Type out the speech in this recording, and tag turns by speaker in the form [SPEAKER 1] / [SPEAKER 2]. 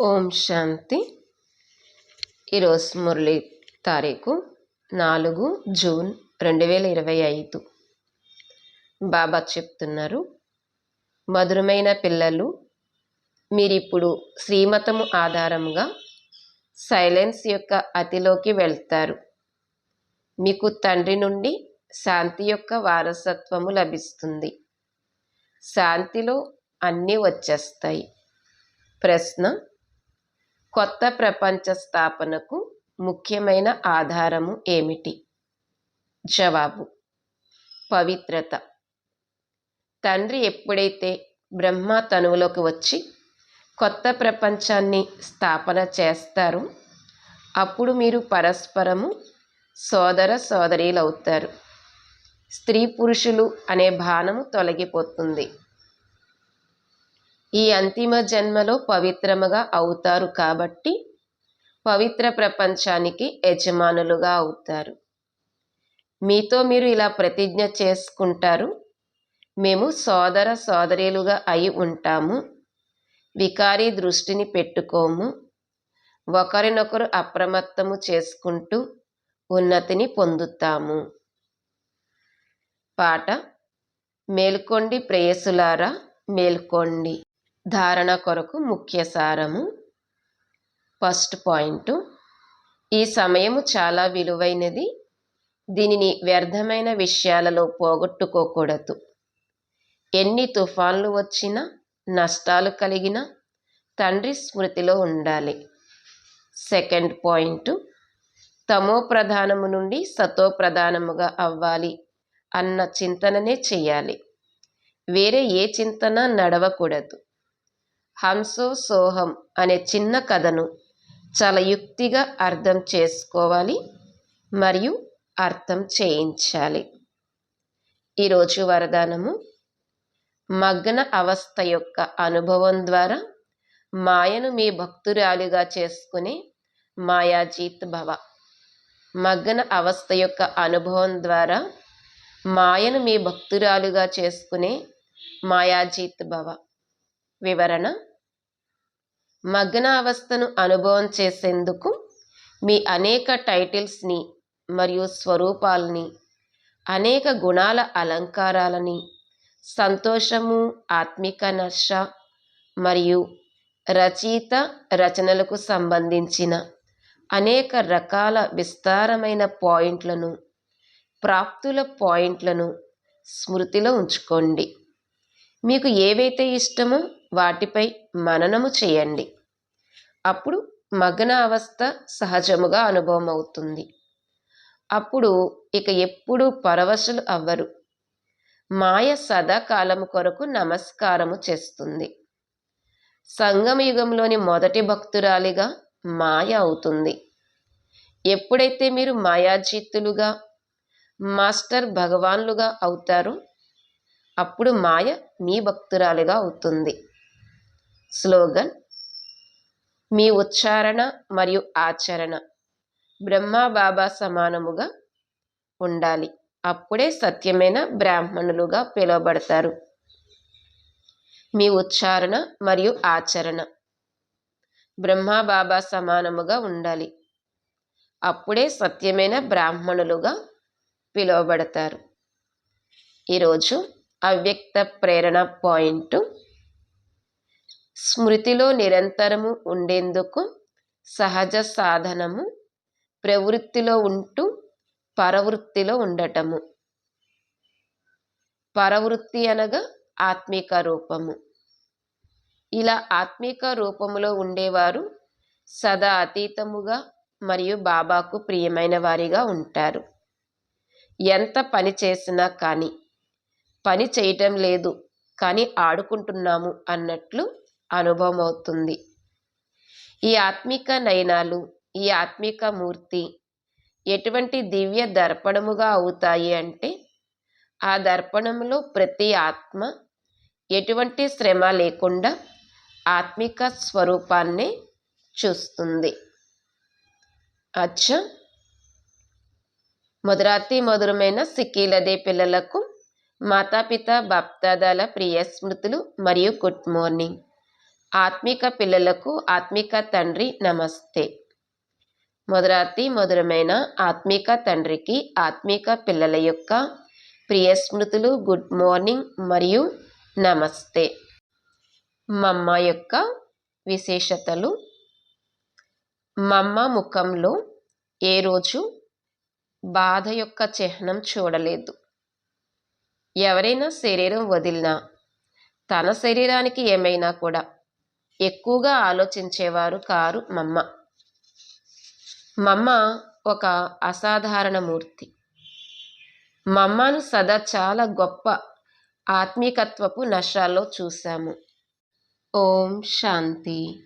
[SPEAKER 1] ఓం శాంతి. ఈరోజు మురళి తారీఖు నాలుగు జూన్ రెండు వేల ఇరవై ఐదు. బాబా చెప్తున్నారు మధురమైన పిల్లలు మీరిప్పుడు శ్రీమతము ఆధారంగా సైలెన్స్ యొక్క అతిలోకి వెళ్తారు. మీకు తండ్రి నుండి శాంతి యొక్క వారసత్వము లభిస్తుంది. శాంతిలో అన్నీ వచ్చేస్తాయి. ప్రశ్న కొత్త ప్రపంచ స్థాపనకు ముఖ్యమైన ఆధారము ఏమిటి? జవాబు. పవిత్రత. తండ్రి ఎప్పుడైతే బ్రహ్మ తనువులోకి వచ్చి కొత్త ప్రపంచాన్ని స్థాపన చేస్తారో అప్పుడు మీరు పరస్పరము సోదర సోదరీలవుతారు. స్త్రీ పురుషులు అనే భానము తొలగిపోతుంది. ఈ అంతిమ జన్మలో పవిత్రముగా అవుతారు కాబట్టి పవిత్ర ప్రపంచానికి యజమానులుగా అవుతారు. మీతో మీరు ఇలా ప్రతిజ్ఞ చేసుకుంటారు. మేము సోదర సోదరీలుగా అయి ఉంటాము. వికారీ దృష్టిని పెట్టుకోము. ఒకరినొకరు అప్రమత్తము చేసుకుంటూ ఉన్నతిని పొందుతాము. పాట మేల్కొండి ప్రేయసులారా మేల్కోండి. ధారణ కొరకు ముఖ్య సారము. First point. ఈ సమయము చాలా విలువైనది. దీనిని వ్యర్థమైన విషయాలలో పోగొట్టుకోకూడదు. ఎన్ని తుఫాన్లు వచ్చినా నష్టాలు కలిగినా తండ్రి స్మృతిలో ఉండాలి. Second point. తమో ప్రధానము నుండి సతో ప్రధానముగా అవ్వాలి అన్న చింతననే చేయాలి. వేరే ఏ చింతన నడవకూడదు. హంసో సోహం అనే చిన్న కథను చాలా యుక్తిగా అర్థం చేసుకోవాలి మరియు అర్థం చేయించాలి. ఈరోజు వరదానము మగ్న అవస్థ యొక్క అనుభవం ద్వారా మాయను మీ భక్తురాలిగా చేసుకునే మాయాజీత్ భవ. మగ్న అవస్థ యొక్క అనుభవం ద్వారా మాయను మీ భక్తురాలుగా చేసుకునే మాయాజీత్ భవ. వివరణ మగ్న అవస్థను అనుభవం చేసేందుకు మీ అనేక టైటిల్స్ని మరియు స్వరూపాలని అనేక గుణాల అలంకారాలని సంతోషము ఆత్మిక నర్ష మరియు రచయిత రచనలకు సంబంధించిన అనేక రకాల విస్తారమైన పాయింట్లను ప్రాప్తుల పాయింట్లను స్మృతిలో ఉంచుకోండి. మీకు ఏవైతే ఇష్టమో వాటిపై మననము చేయండి. అప్పుడు మగ్న అవస్థ సహజముగా అనుభవం అవుతుంది అప్పుడు ఇక ఎప్పుడూ పరవశులు అవ్వరు. మాయ సదాకాలము కొరకు నమస్కారము చేస్తుంది. సంగమయుగంలోని మొదటి భక్తురాలిగా మాయ అవుతుంది. ఎప్పుడైతే మీరు మాయాజీతులుగా మాస్టర్ భగవాన్లుగా అవుతారో అప్పుడు మాయ మీ భక్తురాలిగా అవుతుంది. స్లోగన్ మీ ఉచ్చారణ మరియు ఆచరణ బ్రహ్మ బాబా సమానముగా ఉండాలి. అప్పుడే సత్యమైన బ్రాహ్మణులుగా పిలువబడతారు. మీ ఉచ్చారణ మరియు ఆచరణ బ్రహ్మ బాబా సమానముగా ఉండాలి. అప్పుడే సత్యమైన బ్రాహ్మణులుగా పిలువబడతారు. ఈరోజు అవ్యక్త ప్రేరణ పాయింట్ స్మృతిలో నిరంతరము ఉండేందుకు సహజ సాధనము ప్రవృత్తిలో ఉంటూ పరవృత్తిలో ఉండటము. పరవృత్తి అనగా ఆత్మిక రూపము. ఇలా ఆత్మిక రూపములో ఉండేవారు సదా అతీతముగా మరియు బాబాకు ప్రియమైన వారిగా ఉంటారు. ఎంత పని చేసినా కానీ పని చేయటం లేదు కానీ ఆడుకుంటున్నాము అన్నట్లు అనుభవమవుతుంది. ఈ ఆత్మిక నయనాలు ఈ ఆత్మిక మూర్తి ఎటువంటి దివ్య దర్పణముగా అవుతాయి అంటే ఆ దర్పణంలో ప్రతి ఆత్మ ఎటువంటి శ్రమ లేకుండా ఆత్మిక స్వరూపాన్నే చూస్తుంది. అచ్చా! మధురాతి మధురమైన సిక్కీలదే పిల్లలకు మాతాపిత బాప్దాదాల ప్రియ స్మృతులు మరియు గుడ్ మార్నింగ్. ఆత్మిక పిల్లలకు ఆత్మిక తండ్రి నమస్తే. మొదరాతి మధురమైన ఆత్మిక తండ్రికి ఆత్మిక పిల్లల యొక్క ప్రియ స్మృతులు గుడ్ మార్నింగ్ మరియు నమస్తే. మమ్మ యొక్క విశేషతలు. మమ్మ ముఖంలో ఏ రోజు బాధ యొక్క చిహ్నం చూడలేదు. ఎవరైనా శరీరం వదిలినా తన శరీరానికి ఏమైనా కూడా ఎక్కువగా ఆలోచించేవారు కారు మమ్మ. మమ్మ ఒక అసాధారణ మూర్తి. మమ్మను సదా చాలా గొప్ప ఆత్మీకత్వపు నష్టాల్లో చూశాము. ఓం శాంతి.